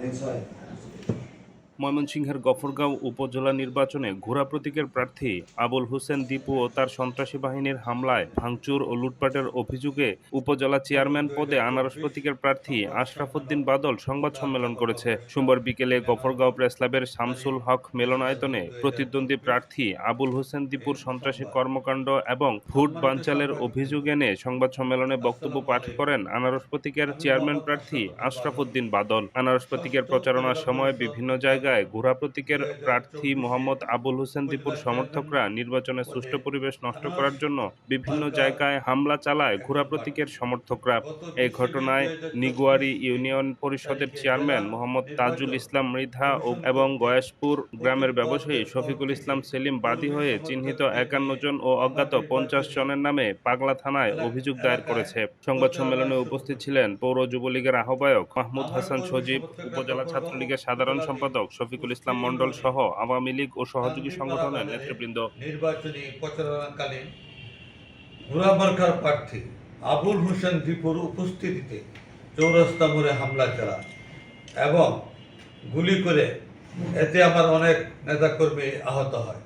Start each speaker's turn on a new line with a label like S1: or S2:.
S1: Next slide. ময়মনসিংহের গফরগাঁও উপজেলা নির্বাচনে ঘোড়া প্রতীকের প্রার্থী আবুল হোসেন দীপু ও তার সন্ত্রাসী বাহিনীর হামলায় ভাঙচুর ও লুটপাটের অভিযোগে উপজেলা চেয়ারম্যান পদে আনারস প্রতীকের প্রার্থী আশরাফ উদ্দিন বাদল সংবাদ সম্মেলন করেছে। সোমবার বিকেলে গফরগাঁও প্রেস ক্লাবের শামসুল হক মিলনায়তনে প্রতিদ্বন্দ্বী প্রার্থী আবুল হোসেন দীপুর সন্ত্রাসী কর্মকাণ্ড এবং ভোট বাঞ্চালের অভিযোগ এনে সংবাদ সম্মেলনে বক্তব্য পাঠ করেন আনারস প্রতীকের চেয়ারম্যান প্রার্থী আশরাফ উদ্দিন বাদল। আনারস প্রতীকের প্রচারণার সময় বিভিন্ন জায়গায় ঘোড়া প্রতীকের প্রার্থী মোহাম্মদ আবুল হোসেন দীপুর সমর্থকরা নির্বাচনে সুষ্ঠু পরিবেশ নষ্ট করার জন্য বিভিন্ন জায়গায় হামলা চালায় ঘোড়া প্রতীকের সমর্থকরা। এই ঘটনায় নিগুয়ারি ইউনিয়ন পরিষদের চেয়ারম্যান মোহাম্মদ তাজুল ইসলাম মৃধা ও- এবং গয়াসপুর গ্রামের ব্যবসায়ী শফিকুল ইসলাম সেলিম বাদী হয়ে চিহ্নিত একান্ন জন ও অজ্ঞাত পঞ্চাশ জনের নামে পাগলা থানায় অভিযোগ দায়ের করেছে। সংবাদ সম্মেলনে উপস্থিত ছিলেন পৌর যুবলীগের আহ্বায়ক মাহমুদ হাসান সজীব উপজেলা ছাত্রলীগের সাধারণ সম্পাদক শফিকুল ইসলাম মন্ডল সহ আওয়ামী লীগ ও সহযোগী সংগঠনের নেতৃবৃন্দ।
S2: নির্বাচনী প্রচারণাকালীন ঘোরাবার্কার প্রার্থী আবুল হোসেন দীপুর উপস্থিতিতে চৌরাস্তা মোড়ে হামলা চালা এবং গুলি করে এতে আমার অনেক নেতাকর্মী আহত হয়।